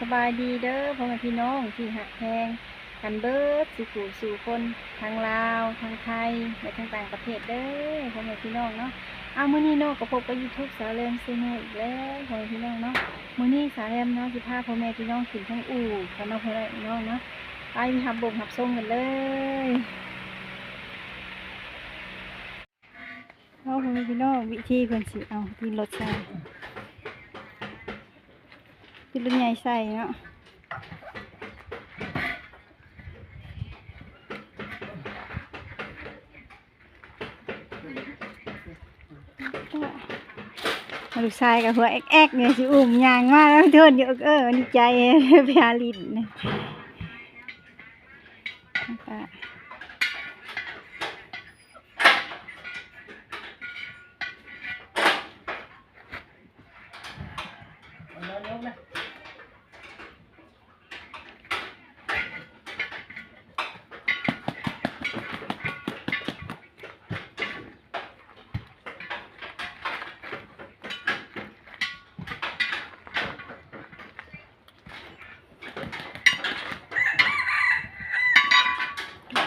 สบายดีเด้อพ่อแม่พี่น้องที่หักแพงกันเบิดสู่สู่สู่คนทางลาวทางไทยและทางต่างประเทศเด้อพ่อแม่พี่น้องเนาะเอามื้อนี้เนาะก็พบกับ YouTube สาวเลมซีโนอีกแล้วพ่อแม่พี่น้องเนาะมื้อนี้สาวเลมเนาะสิพาพ่อแม่พี่น้องขึ้นทั้งอู่กันเนาะพ่อแม่พี่น้องเนาะไปหับบกหับส่งกันเลยเอาพ่อแม่พี่น้องวิธีเพิ่นสิเอาที่รถใส่ ที่รุ่นใหญ่ใส่เนาะลูกชายกับหัวแอกแอกเนี่ยสิอุ่มยางมากแล้วเดินเยอะเออดีใจไปหาลินนะแล้วก็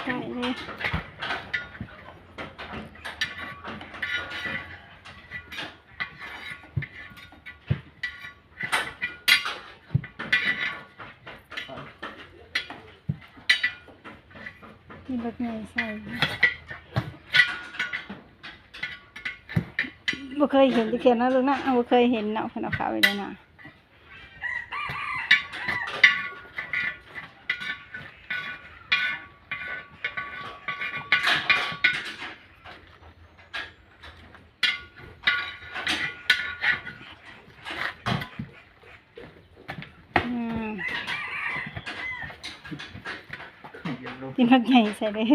ใส่เลย ที่รถใหญ่ใส่บ่เคยเห็นที่เขียนนะลูกนะบ่เคยเห็นเนาะเพิ่นเอาขาวไปเลยนะ อืม กินรถใหญ่ใส่เลย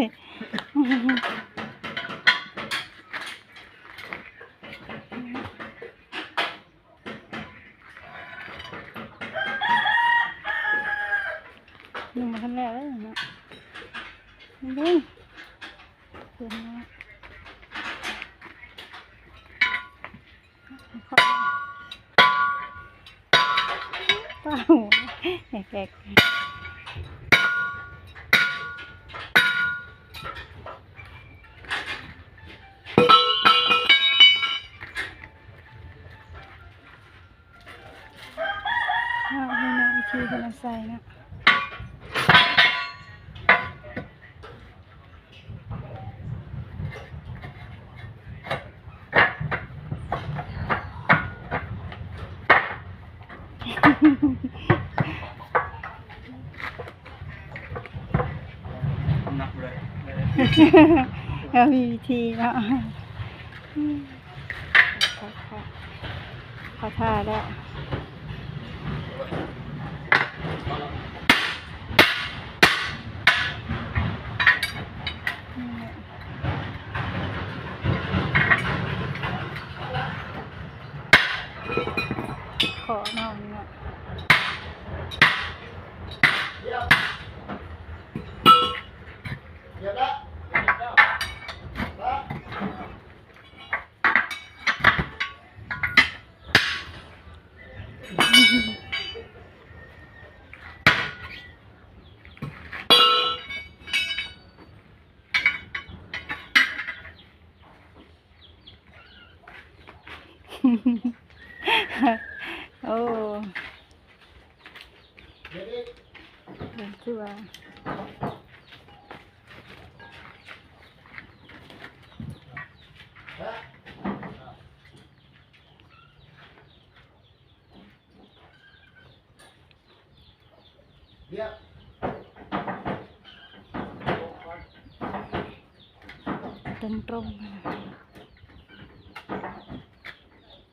ยังมาทำแล้วเนาะนี่เดี๋ยวนะป้าหูแกก หนักเลยเรามีวิธีเนาะอืมขอท่าแล้วนี่แหละขอน้องเนาะ โอ้เดี๋ยว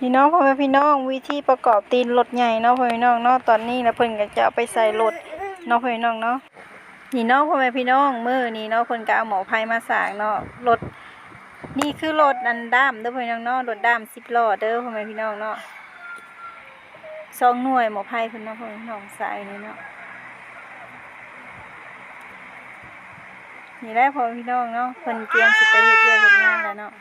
พี่น้องพ่อแม่พี่น้องวิธีประกอบตีนรถใหญ่เนาะพ่อแม่พี่น้องเนาะตอนนี้แล้วเพิ่นก็จะเอาไปใส่รถเนาะพ่อแม่พี่น้องเนาะนี่เนาะพ่อแม่พี่น้องมือนี่เนาะเพิ่นก็เอาหมอไผมาสางเนาะรถนี่คือรถอันด้ามเด้อพ่อแม่พี่น้องเนาะรถด้าม10ล้อเด้อพ่อแม่พี่น้องเนาะสองหน่วยหมอไผเพิ่นเนาะพ่อแม่พี่น้องใสายนี่เนาะนี่แหละพ่อแม่พี่น้องเนาะเพิ่นเตรียมสิไปเฮ็ดเวียกเฮ็ดงานแล้วเนาะ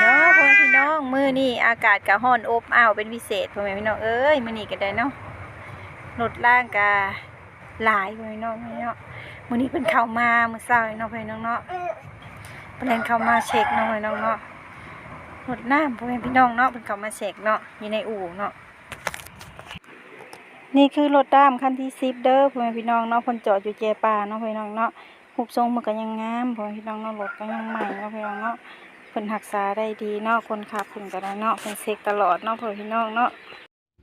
เนาะพ่อแม่พี่น้ องมื้อนี้อากาศก็ร้อนอบอ้าวเป็นพิเศษพ่อแม่พี่น้องเอ้ยมื้อนี้ก็ได้เนาะรถล่างก็หลายพ่อพี่น้องพี่น้องมื้อนี้เพิ่นเข้ามามื้อเช้านี่เนาะพ่อพี่น้องเนาะเพิ่นเข้ามาเช็คเนาะพ่อพี่น้องเนาะรถน้ำพ่อแม่พี่น้องเนาะเพิ่นเข้ามาเช็คเนาะอยู่ในอู่เนาะนี่คือรถด้ามคันที่10เด้อพ่อแม่พี่น้องเนาะเพิ่นจอดอยู่เจป่าเนาะพ่อพี่น้องเนาะรูปทรงมันก็ยังงามพ่อแม่พี่น้องเนาะรถก็ยังใหม่เนาะพ่อพี่น้องเนาะ เพิ่นรักษาได้ดีเนาะคนขับเพิ่นก็ได้เนาะเพิ่นเช็คตลอดเนาะพ่อพี่น้องเนาะ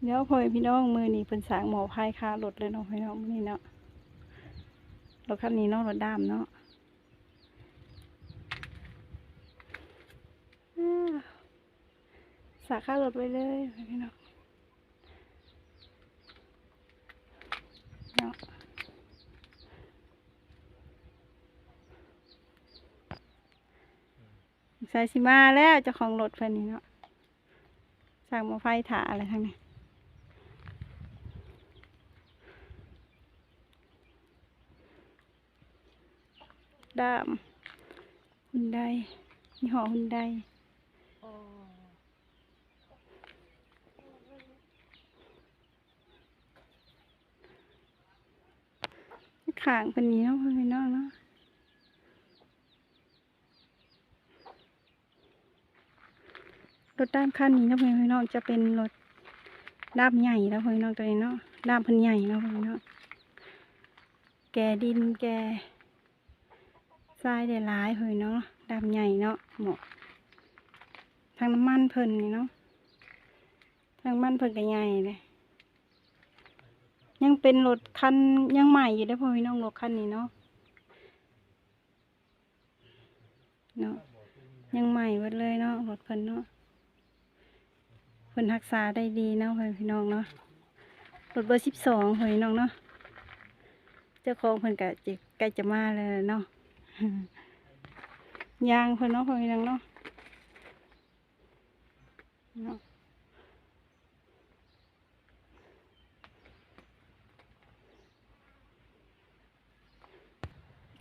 เดี๋ยวพ่อพี่น้องมือนี้เพิ่นสางหมอพายค่ารถเลยเนาะพี่น้องนี้เนาะรถคันนี้เนาะรถดำเนาะสาค่ารถไว้เลยพี่น้องเนาะ ใส่สิมาแล้วเจ้าของรถเพิ่นนี่เนาะสั่งมาไฟถาอะไรทั้งนี้ด้ามหุ่นไดยี่ห้อหุ่นไดขางเป็นนี้เนาะพี่น้องเนาะ รถด้ามคันนี้เนาะพี่น้องจะเป็นรถด้ามใหญ่แล้วพี่น้องตัวนี้เนาะด้ามพันใหญ่เนาะพี่น้องแกดินแกทรายได้หลายเฮ้ยเนาะดำใหญ่เนาะเหมาะทางน้ำมันเพิ่นนี่เนาะทางน้ำมันเพิ่นก็ใหญ่เลยยังเป็นรถคันยังใหม่อยู่ได้อพ่อพี่น้องรถคันนี้เนาะเนาะยังใหม่หมดเลยเนาะรถเพิ่นเนาะ เพิ่นรักษาได้ดีเนาะพ่อพี่น้องเนาะรถเบอร์สิบสองพ่อพี่น้องเนาะเจ้าของเพิ่นก็จะใกล้จะมาแล้วเนาะยางเพิ่นเนาะเพิ่นยังเนาะเนาะ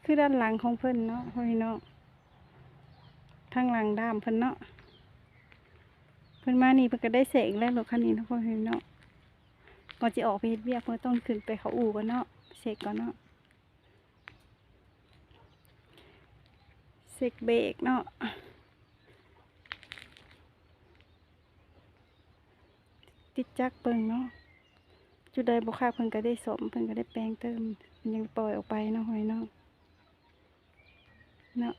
คือด้านหลังของเพิ่นเนาะเพิ่นเนาะทางหลังด้ามเพิ่นเนาะ พิ่นมานี่เพิ่นก็ได้เสกแล้วรถคันนี้เนาะเพิ่นเนาะก่อนจะออกไปเฮ็ดเวียกเพิ่นต้องขึ้นไปเขาอู่ก่อนเนาะเสกก่อนเนาะเสกเบรกเนาะติดจักเปิงเนาะจุดใดบุคคาเพิ่นก็ได้สมเพิ่นก็ได้แปลงเติมเพิ่นยังปล่อยออกไปเนาะหอยเนาะเนาะ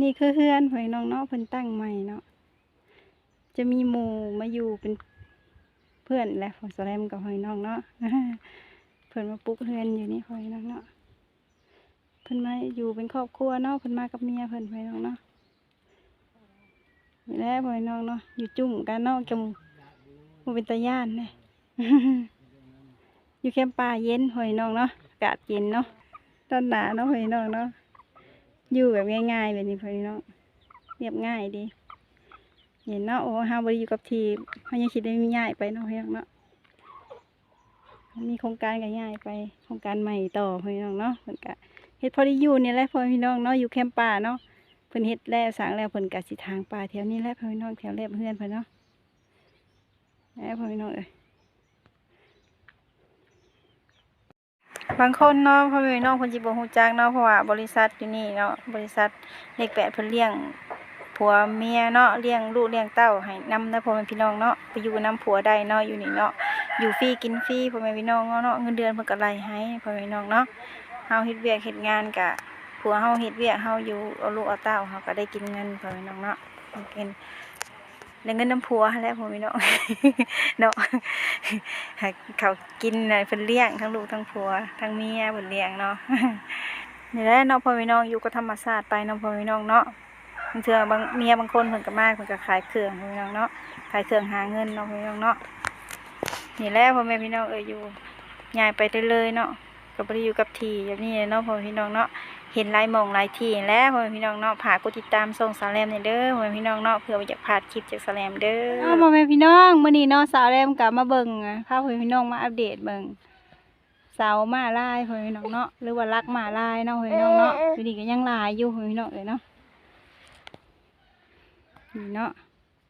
นี่คือเฮือนหอยน้องเนาะเพิ่นตั้งใหม่เนาะจะมีหมู่มาอยู่เป็นเพื่อนแหละของสแลมกับหอยน้องเนาะเพิ่นมาปลุกเฮือนอยู่นี่หอยน้องเนาะเพิ่นมาอยู่เป็นครอบครัวเนาะเพิ่นมากับเมียเพิ่นหอยน้องเนาะนี่แหละหอยน้องเนาะอยู่จุ่มกันเนาะจมบ่เป็นตาย่านเลยอยู่แคมป์ป่าเย็นหอยน้องเนาะอากาศเย็นเนาะตอนหนาเนาะหอยน้องเนาะ อยู่แบบง่ายๆแบบนี้หอยน้องเรียบง่ายดีเห็นเนาะโอ้ฮาบริอยู่กับทีมเฮายังคิดได้มีง่ายไปเนาะเฮียงเนาะมีโครงการก็ง่ายไปโครงการใหม่ต่อพี่น้องเนาะเพิ่นก็เฮ็ดพอด้อยู่นี่แหละพอพี่น้องเนาะอยู่แคมป์ป่าเนาะเพิ่นเฮ็ดแล้วสางแล้วเพิ่นก็สิทางป่าแถวนี้แหละพอพี่น้องแถวแลบเฮือนเพิ่นเนาะแล้วพอพี่น้องเอ้ย บางคนเนาะพ่อพี่น้องเพิ่นสิบ่ฮู้จักเนาะเพราะว่าบริษัทอยู่นี่เนาะบริษัทเลขแปดเพิ่นเลี้ยงผัวเมียเนาะเลี้ยงลูกเลี้ยงเต้าให้นำนะพ่อแม่พี่น้องเนาะไปอยู่นำผัวได้เนาะอยู่นี่เนาะอยู่ฟรีกินฟรีพ่อแม่พี่น้องเนาะเงินเดือนเพิ่นก็ไล่ให้พ่อแม่พี่น้องเนาะเฮาเฮ็ดเวียกเฮ็ดงานกะผัวเฮาเฮ็ดเวียกเฮาอยู่เอาลูกเอาเต้าเฮาก็ได้กินเงินพ่อแม่พี่น้องเนาะกิน ได้เงินน้ำผัวแล้วพ่อแม่น้องเนาะเขากินน่ะเพิ่นเลี้ยงทั้งลูกทั้งผัวทั้งเมียเพิ่นเลี้ยงเนาะนี่แหละเนาะพ่อแม่น้องอยู่กับธรรมชาติไปเนาะพ่อแม่น้องเนาะบางเทื่อบางเมียบางคนเพิ่นก็มากเพิ่นก็ขายเครื่องพ่อแม่น้องเนาะขายเครื่องหาเงินเนาะพ่อแม่น้องเนาะนี่แหละพ่อแม่พี่น้องเอ้ยอยู่ย้ายไปได้เลยเนาะก็บ่ได้อยู่กับที่อย่างนี้เนาะพ่อแม่พี่น้องเนาะ เห็นหลายหม่องหลายที่แล้วพ่อแม่พี่น้องเนาะฝากกดติดตามส่งสาวแรมนี่เด้อพ่อแม่พี่น้องเนาะเพื่อบ่อยากพลาดคลิปจากสาวแรมเด้อพ่อแม่พี่น้องมื้อนี้เนาะสาวแรมก็มาเบิ่งพาพ่อแม่พี่น้องมาอัปเดตเบิ่งเสามาลายพ่อพี่น้องเนาะหรือว่ารักมาลายเนาะพ่อพี่น้องเนาะอยู่ดีก็ยังลายอยู่พ่อพี่น้องเลยเนาะนี่เนาะ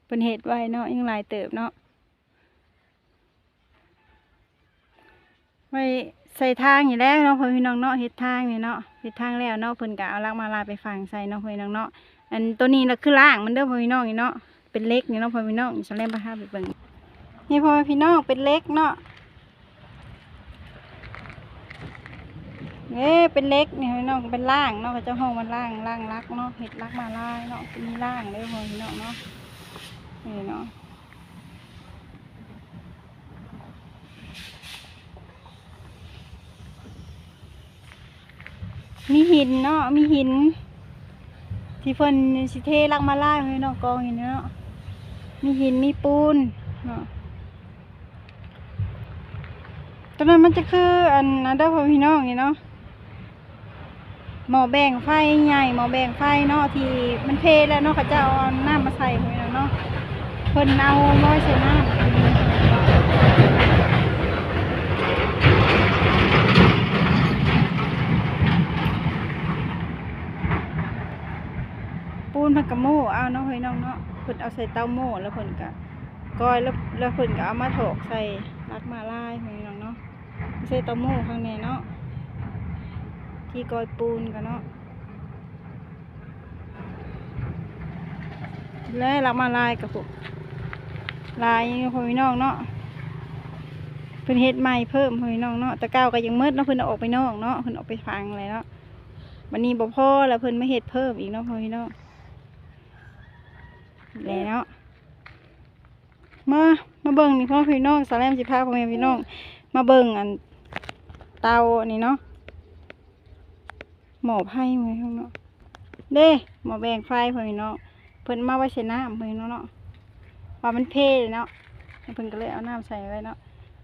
เป็นเหตุไว้เนาะยังลายเติบเนาะไว้ใส่ทางอยู่แล้วเนาะพ่อพี่น้องเนาะเฮ็ดทางนี่เนาะ เฮ็ดทางแล้วเนาะเพิ่นก็เอารักมาลายไปฝังใส่เนาะพ่อพี่น้องเนาะอันตัวนี้น่ะคือล่างมันเด้อพ่อพี่น้องนี่เนาะเป็นเล็กนี่เนาะพ่อพี่น้องฉันเล่นไปห้าไปเบิ่งนี่พ่อพี่น้องเป็นเล็กเนาะเอ้เป็นเล็กนี่พี่น้องเป็นล่างเนาะเขาจ้าห้องมันล่างล่างรักเนาะเห็ดรักมาลายเนาะเป็นล่างเลยพี่น้องเนาะนี่เนาะ มีหินเนาะ มีหิน ที่เพิ่นสิเทรักมาล่ายพี่น้องกองหินเนาะ มีหินมีปูนเนาะตอนนั้นมันจะคืออันนั้นเด้อพ่อพี่น้องนี่เนาะหมอแบ่งไฟใหญ่หมอแบ่งไฟเนาะที่มันเพแล้วเนาะเขาจะเอาน้ำมาใส่พ่อพี่น้องเนาะเพิ่นเอาร้อยใส่น้ำ ปูนเพิ่นกะโม่เอาเนาะพี่น้องเนาะเพิ่นเอาใส่เตาโม่แล้วเพิ่นกะก้อยแล้วแล้วเพิ่นก็เอามาถกใส่รักมาลายพี่น้องเนาะใส่เตาหมูข้างในเนาะที่ก้อยปูนกันเนาะแล้วรับมาลายกับผมลายยังพ่อพี่น้องเนาะเพิ่นเฮ็ดใหม่เพิ่มพ่อพี่น้องเนาะต่เก้าก็ยังมืดเนาะเพิ่นเอาออกไปนอกเนาะเพิ่นออกไปฟังเลยเนาะวันนี้บ่พอแล้วเพิ่นไม่เฮ็ดเพิ่มอีกเนาะพ่อพี่น้อง แล้วมามาเบิ่งนี่พ่อพี่น้องสาแลมสิพาพ่อแม่พี่น้องมาเบิ่งอันเตานนี้เนาะหมอไผ่ไว้ข้างเนาะเด้หมอแบ่งไฟเพิ่นเนาะเพิ่นมาไว้ใส่น้ำเพิ่นเนาะเนาะว่ามันเพลเนาะเพิ่นก็เลยเอาน้ำใส่ไว้เนาะ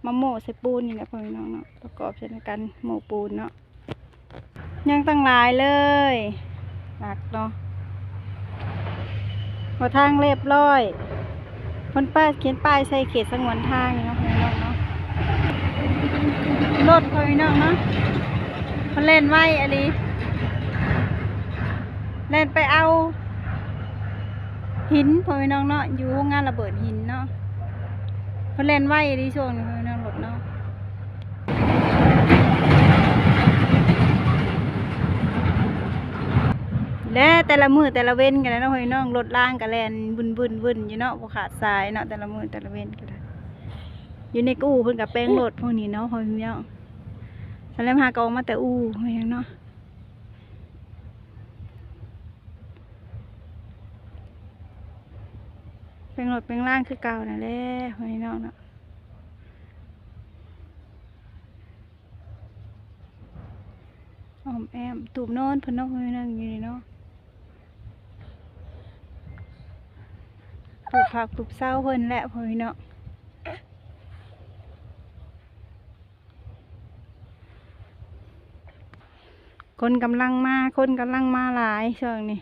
มาโม่ใส่ปูนนี่แหละเพิ่นเนาะเนาะประกอบใช้ในการโม่ปูนเนาะยังตั้งหลายเลยหลักเนาะ พอทางเรียบร้อยเพิ่นป้าเขียนป้ายใส่เขตสงวนทางเนาะพิ่นเนาะเนาะรถพอพี่น้องเนาะมันเล่นไว้อันนี้เล่นไปเอาหินพอพี่น้องเนาะอยู่งงานระเบิดหินเนาะเพนเล่นไว้อันนี้ช่วงนี้พอพี่น้องรถเนาะ และแต่ละมือแต่ละเว้นกันนะพ่อพี่น้องรถล่างกันแลนบุนบุนบุนอยู่เนาะบ่ขาดสายเนาะแต่ละมือแต่ละเว้นกันได้อยู่ในกู่เพิ่นกับแป้งโหลดพวกนี้เนาะพอพี่น้องฉันเริ่มหากองมาแต่อู่พอพี่เนาะแป้งโหลดแป้งล่างคือเก่านั่นแหละพอพี่น้องเนาะออมแอมตูบโน่นเพิ่นเนาะพอพี่น้องอยู่นี่เนาะ ปลูกผักปลูกเศร้าเพิ่นแหละพอพี่น้องคนกำลังมา คนกำลังมาหลายช่วงนี้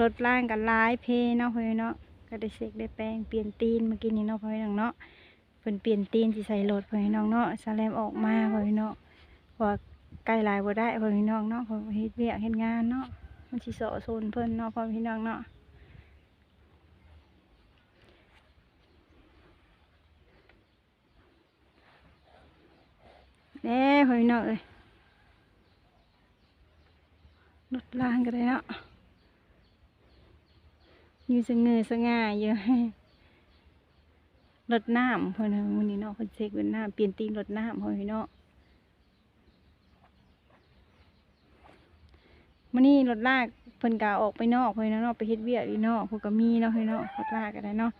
รถล่างกันหลายเพเนาะเพื่อนเนาะก็ได้เสกได้แปลงเปลี่ยนตีนเมื่อกี้นี้เนาะเพื่อนเนาะเพิ่นเปลี่ยนตีนที่ใส่รถเพื่อนเนาะสแลมออกมาเพื่อนเนาะพราะว่าใกล้หลายบ่ได้พ่อนเนาะเพราะว่าเฮ็ดเวียกเฮ็ดงานเนาะมันสิเสาะโซนเพิ่นเนาะพ่อพี่น้องเนาะ เด้เพื่อนเนาะเอ้ยรถล่างก็ได้เนาะอยู่สงเงยสง่าอยู่รถน้ำเพื่อนนะวันนี้เนาะเพิ่นเช็คเป็นน้ำเปลี่ยนตีนรถน้ำเพื่อนเนาะมันนี่รถลากเพิ่นกาออกไปนอกเพื่นเนาะไปเฮ็ดเวียกอยู่นอกเพิ่นก็มีเนาะเพื่อนเนาะรถลากก็ได้เนาะ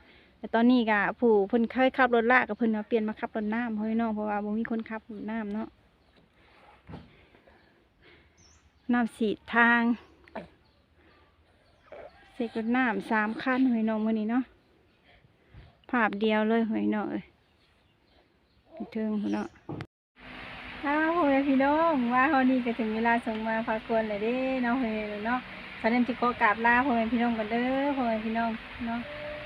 แต่ตอนนี้กะผู้เพิ่นเคยขับรถลากกับเพิ่นมาเปลี่ยนมาขับรถน้ำเพื่อนเนาะเพราะว่าบ่มีคนขับรถน้ำเนาะน้ำสีทางเสกรถน้ำสามคันหอยน้องมื้อนี้เนาะภาพเดียวเลยหอยน้องเอ้ยเทิงเนาะอ้าวพ่อแม่พี่น้องว่าเฮานี่ก็ถึงเวลาส่งมาพากวนเลยเด้เนาะพ่อแม่เนาะตอนนั้นสิขอกราบลาพ่อแม่พี่น้องกันเด้อพ่อแม่พี่น้องเนาะ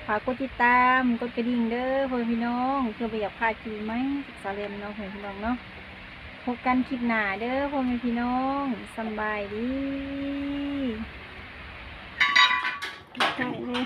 ฝากกดติดตามกดกระดิ่งเด้อพ่อนพี่น้องเพื่อไปอยากพลาดคลิปไหมจากสาเลมเนาะพ่อแม่พี่น้องเนาะพบกันคลิปหน้าเด้อพ่อแม่พี่น้องสบายดีใช่เลย